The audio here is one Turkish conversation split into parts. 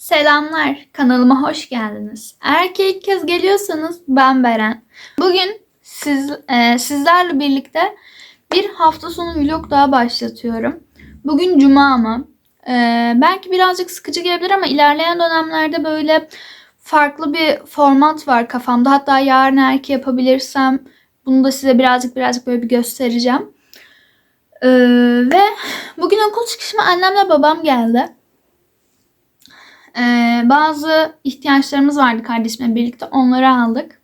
Selamlar, kanalıma hoş geldiniz. Eğer ki ilk kez geliyorsanız ben Beren. Bugün siz, e, sizlerle birlikte bir hafta sonu vlog daha başlatıyorum. Bugün cuma ama e, belki birazcık sıkıcı gelebilir ama ilerleyen dönemlerde böyle farklı bir format var kafamda. Hatta yarın eğer ki yapabilirsem bunu da size birazcık birazcık böyle bir göstereceğim. E, ve bugün okul çıkışıma annemle babam geldi. Ee, bazı ihtiyaçlarımız vardı kardeşimle birlikte. Onları aldık.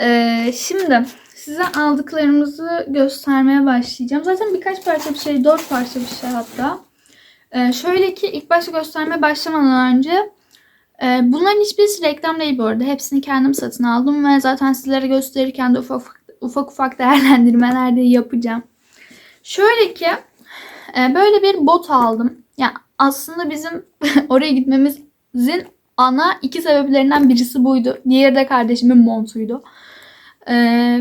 Ee, şimdi size aldıklarımızı göstermeye başlayacağım. Zaten birkaç parça bir şey, dört parça bir şey hatta. Ee, şöyle ki ilk başta göstermeye başlamadan önce e, bunların hiçbirisi reklam değil bu arada. Hepsini kendim satın aldım ve zaten sizlere gösterirken de ufak ufak, ufak, değerlendirmeler de yapacağım. Şöyle ki e, böyle bir bot aldım. Ya aslında bizim oraya gitmemizin ana iki sebeplerinden birisi buydu. Diğeri de kardeşimin montuydu. Ee,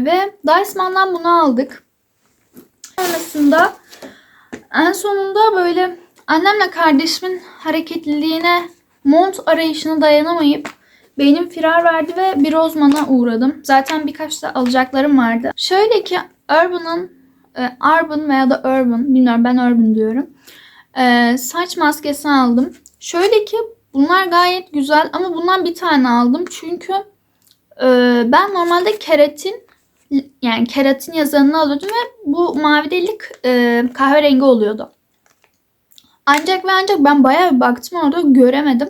ve Dysman'dan bunu aldık. Sonrasında en sonunda böyle annemle kardeşimin hareketliliğine mont arayışına dayanamayıp beynim firar verdi ve bir Rozman'a uğradım. Zaten birkaç da alacaklarım vardı. Şöyle ki Urban'ın e, Urban veya da Urban bilmiyorum ben Urban diyorum. Ee, saç maskesi aldım. Şöyle ki bunlar gayet güzel ama bundan bir tane aldım. Çünkü e, ben normalde keratin yani keratin yazanını alıyordum ve bu mavi delik e, kahverengi oluyordu. Ancak ve ancak ben bayağı bir baktım orada göremedim.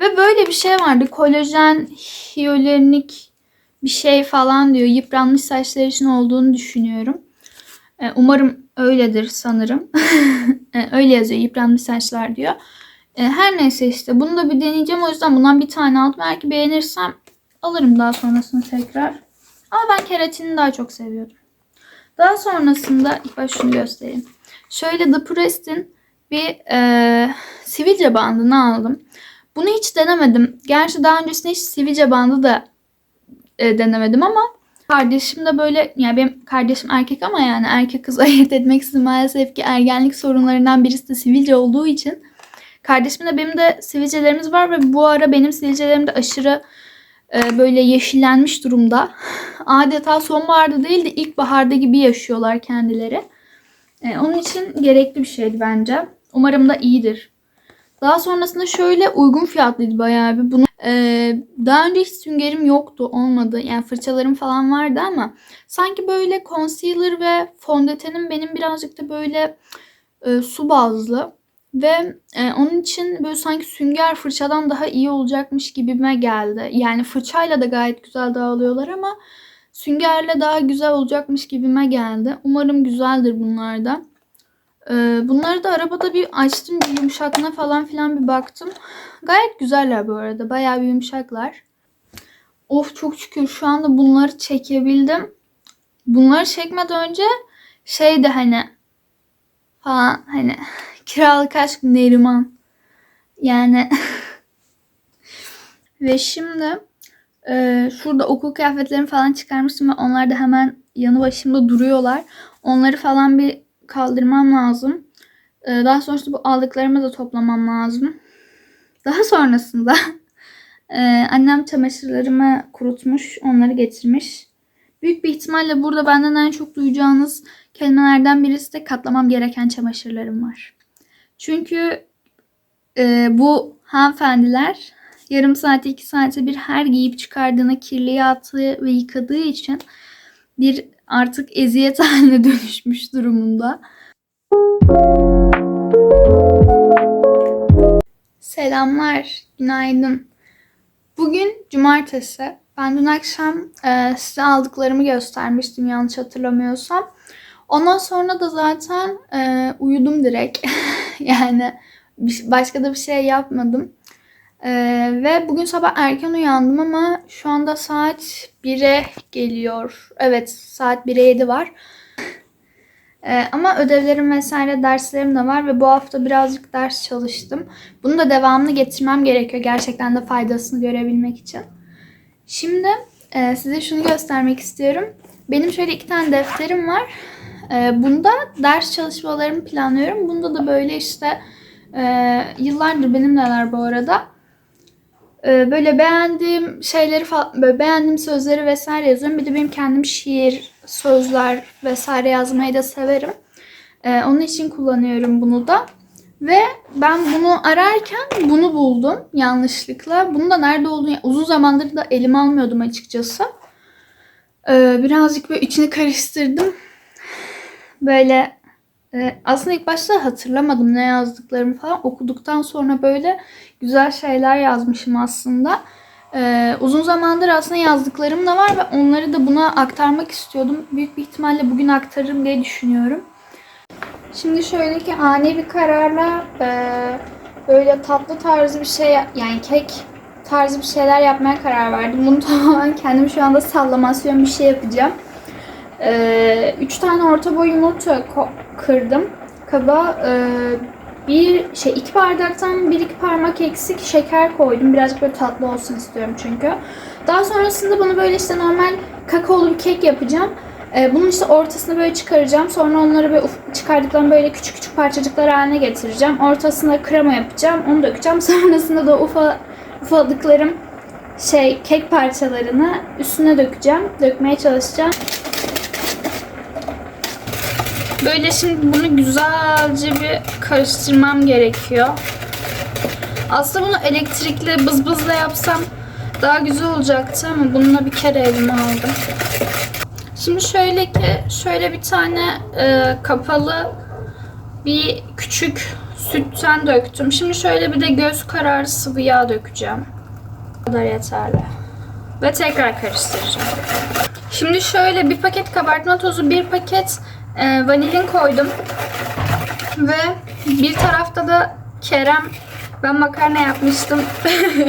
Ve böyle bir şey vardı. Kolajen, hyaluronik bir şey falan diyor. Yıpranmış saçlar için olduğunu düşünüyorum. E, umarım öyledir sanırım. E, öyle yazıyor yıpranmış saçlar diyor. E, her neyse işte bunu da bir deneyeceğim. O yüzden bundan bir tane aldım. Belki beğenirsem alırım daha sonrasında tekrar. Ama ben keratini daha çok seviyordum. Daha sonrasında ilk başta şunu göstereyim. Şöyle The Prest'in bir e, sivilce bandını aldım. Bunu hiç denemedim. Gerçi daha öncesinde hiç sivilce bandı da e, denemedim ama Kardeşim de böyle yani benim kardeşim erkek ama yani erkek kız ayırt etmek için maalesef ki ergenlik sorunlarından birisi de sivilce olduğu için kardeşimle benim de sivilcelerimiz var ve bu ara benim sivilcelerim de aşırı e, böyle yeşillenmiş durumda. Adeta sonbaharda değil de ilkbaharda gibi yaşıyorlar kendileri. E, onun için gerekli bir şeydi bence. Umarım da iyidir. Daha sonrasında şöyle uygun fiyatlıydı bayağı bir. Bunu ee, daha önce hiç süngerim yoktu, olmadı. Yani fırçalarım falan vardı ama sanki böyle concealer ve fondötenim benim birazcık da böyle e, su bazlı ve e, onun için böyle sanki sünger fırçadan daha iyi olacakmış gibime geldi. Yani fırçayla da gayet güzel dağılıyorlar ama süngerle daha güzel olacakmış gibime geldi. Umarım güzeldir bunlar da. Ee, bunları da arabada bir açtım bir yumuşaklığına falan filan bir baktım. Gayet güzeller bu arada. Bayağı bir yumuşaklar. Of çok şükür şu anda bunları çekebildim. Bunları çekmeden önce şey de hani falan hani kiralık aşk Neriman. Yani ve şimdi e, şurada okul kıyafetlerimi falan çıkarmıştım ve onlar da hemen yanı başımda duruyorlar. Onları falan bir kaldırmam lazım. Ee, daha sonrasında bu aldıklarımı da toplamam lazım. Daha sonrasında e, annem çamaşırlarımı kurutmuş, onları getirmiş. Büyük bir ihtimalle burada benden en çok duyacağınız kelimelerden birisi de katlamam gereken çamaşırlarım var. Çünkü e, bu hanımefendiler yarım saate iki saate bir her giyip çıkardığına kirliye attığı ve yıkadığı için bir artık eziyet haline dönüşmüş durumunda. Selamlar, günaydın. Bugün cumartesi. Ben dün akşam e, size aldıklarımı göstermiştim yanlış hatırlamıyorsam. Ondan sonra da zaten e, uyudum direkt. yani başka da bir şey yapmadım. Ee, ve bugün sabah erken uyandım ama şu anda saat 1'e geliyor. Evet saat 1'e 7 var. Ee, ama ödevlerim vesaire derslerim de var ve bu hafta birazcık ders çalıştım. Bunu da devamlı getirmem gerekiyor gerçekten de faydasını görebilmek için. Şimdi e, size şunu göstermek istiyorum. Benim şöyle iki tane defterim var. E, bunda ders çalışmalarımı planlıyorum. Bunda da böyle işte Ee, yıllardır benimleler bu arada. Ee, böyle beğendiğim şeyleri falan, böyle beğendiğim sözleri vesaire yazıyorum. Bir de benim kendim şiir, sözler vesaire yazmayı da severim. Ee, onun için kullanıyorum bunu da. Ve ben bunu ararken bunu buldum yanlışlıkla. Bunun da nerede olduğunu uzun zamandır da elime almıyordum açıkçası. Ee, birazcık böyle içini karıştırdım. Böyle e, aslında ilk başta hatırlamadım ne yazdıklarımı falan. Okuduktan sonra böyle güzel şeyler yazmışım aslında. Ee, uzun zamandır aslında yazdıklarım da var ve onları da buna aktarmak istiyordum. Büyük bir ihtimalle bugün aktarırım diye düşünüyorum. Şimdi şöyle ki ani bir kararla e, böyle tatlı tarzı bir şey yani kek tarzı bir şeyler yapmaya karar verdim. Bunu tamamen kendim şu anda sallamasyon bir şey yapacağım. E, üç tane orta boy yumurta kırdım. Kaba e, bir şey iki bardaktan bir iki parmak eksik şeker koydum. Birazcık böyle tatlı olsun istiyorum çünkü. Daha sonrasında bunu böyle işte normal kakaolu bir kek yapacağım. Ee, bunun işte ortasını böyle çıkaracağım. Sonra onları böyle uf- çıkardıklarım böyle küçük küçük parçacıklar haline getireceğim. Ortasına krema yapacağım. Onu dökeceğim. Sonrasında da ufa ufaladıklarım şey kek parçalarını üstüne dökeceğim. Dökmeye çalışacağım. Böyle şimdi bunu güzelce bir karıştırmam gerekiyor. Aslında bunu elektrikli bız bızla yapsam daha güzel olacaktı ama bununla bir kere elime aldım. Şimdi şöyle ki şöyle bir tane e, kapalı bir küçük sütten döktüm. Şimdi şöyle bir de göz kararı sıvı yağ dökeceğim. Bu kadar yeterli. Ve tekrar karıştıracağım. Şimdi şöyle bir paket kabartma tozu, bir paket e, vanilin koydum. Ve bir tarafta da Kerem ben makarna yapmıştım.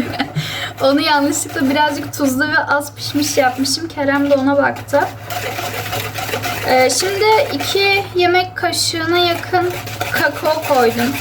Onu yanlışlıkla birazcık tuzlu ve az pişmiş yapmışım. Kerem de ona baktı. Ee, şimdi iki yemek kaşığına yakın kakao koydum.